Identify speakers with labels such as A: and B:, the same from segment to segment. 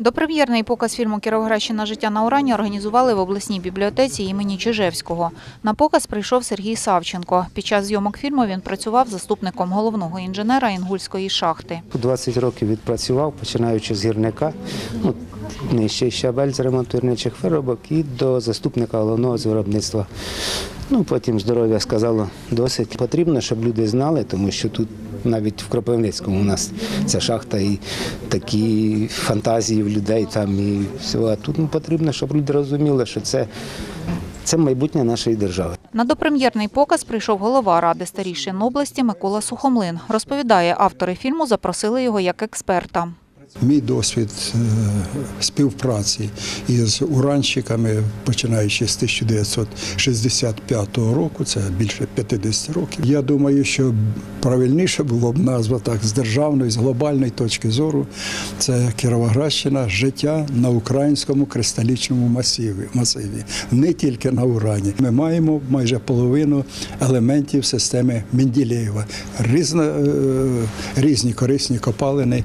A: Допрем'єрний показ фільму «Кіровоградщина. Життя на урані» організували в обласній бібліотеці імені Чижевського. На показ прийшов Сергій Савченко. Під час зйомок фільму він працював заступником головного інженера Інгульської шахти.
B: 20 років відпрацював, починаючи з гірника, ну, нижчий щабель з ремонту гірничих виробок і до заступника головного з виробництва. Ну, потім здоров'я сказало досить. Потрібно, щоб люди знали, тому що тут навіть в Кропивницькому у нас ця шахта і такі фантазії в людей там і все. А тут ну, потрібно, щоб люди розуміли, що це, це майбутнє нашої держави.
A: На допрем'єрний показ прийшов голова Ради старішин області Микола Сухомлин. Розповідає, автори фільму запросили його як експерта.
C: Мій досвід е, співпраці із уранщиками, починаючи з 1965 року, це більше 50 років. Я думаю, що правильніше було б назва так з державної, з глобальної точки зору. Це Кіровоградщина, життя на українському кристалічному масиві, масиві, не тільки на урані. Ми маємо майже половину елементів системи Менділеєва. Різна, е, різні корисні копалини.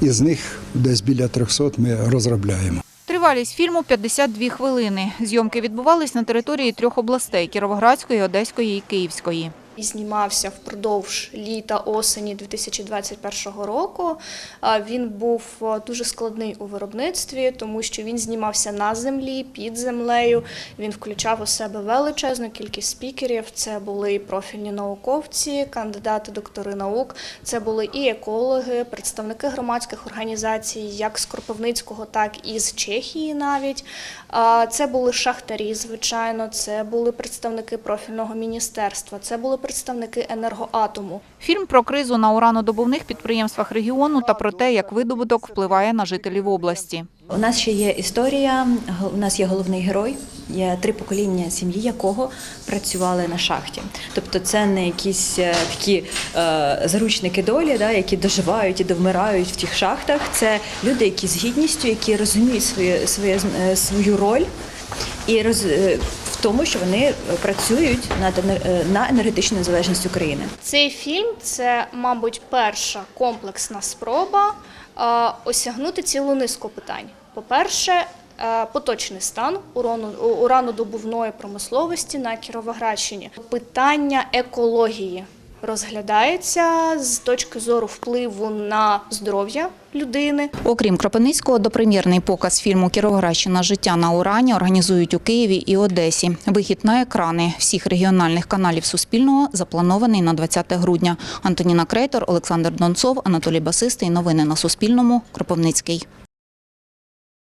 C: Із них десь біля 300 ми розробляємо.
A: Тривалість фільму 52 хвилини. Зйомки відбувались на території трьох областей – Кіровоградської, Одеської і Київської.
D: І знімався впродовж літа осені 2021 року. Він був е, дуже складний у виробництві, тому що він знімався на землі, під землею. Він включав у себе величезну кількість спікерів. Це були і профільні науковці, кандидати, доктори наук. Це були і екологи, представники громадських організацій, як з Кропивницького, так і з Чехії навіть. Це були шахтарі, звичайно, це були представники профільного міністерства, це були представники енергоатому.
A: Фільм про кризу на уранодобувних підприємствах регіону та про те, як видобуток впливає на жителів області.
E: У нас ще є історія. У нас є головний герой, є три покоління сім'ї, якого працювали на шахті. Тобто, це не якісь е, такі е, заручники долі, да, які доживають і довмирають в тих шахтах. Це люди, які з гідністю, які розуміють своє, своє, е, свою роль і роз, е, тому, що вони працюють над е, на енергетичну незалежність України.
D: Цей фільм це, мабуть, перша комплексна спроба е, осягнути цілу низку питань. По-перше, е, поточний стан уранодобувної промисловості на Кіровоградщині. Питання екології розглядається з точки зору впливу на здоров'я людини,
A: Окрім Кропивницького, допрем'єрний показ фільму «Кіровоградщина. Життя на урані» організують у Києві і Одесі. Вихід на екрани всіх регіональних каналів Суспільного запланований на 20 грудня. Антоніна Крейтор, Олександр Донцов, Анатолій Басистий. Новини на Суспільному. Кропивницький.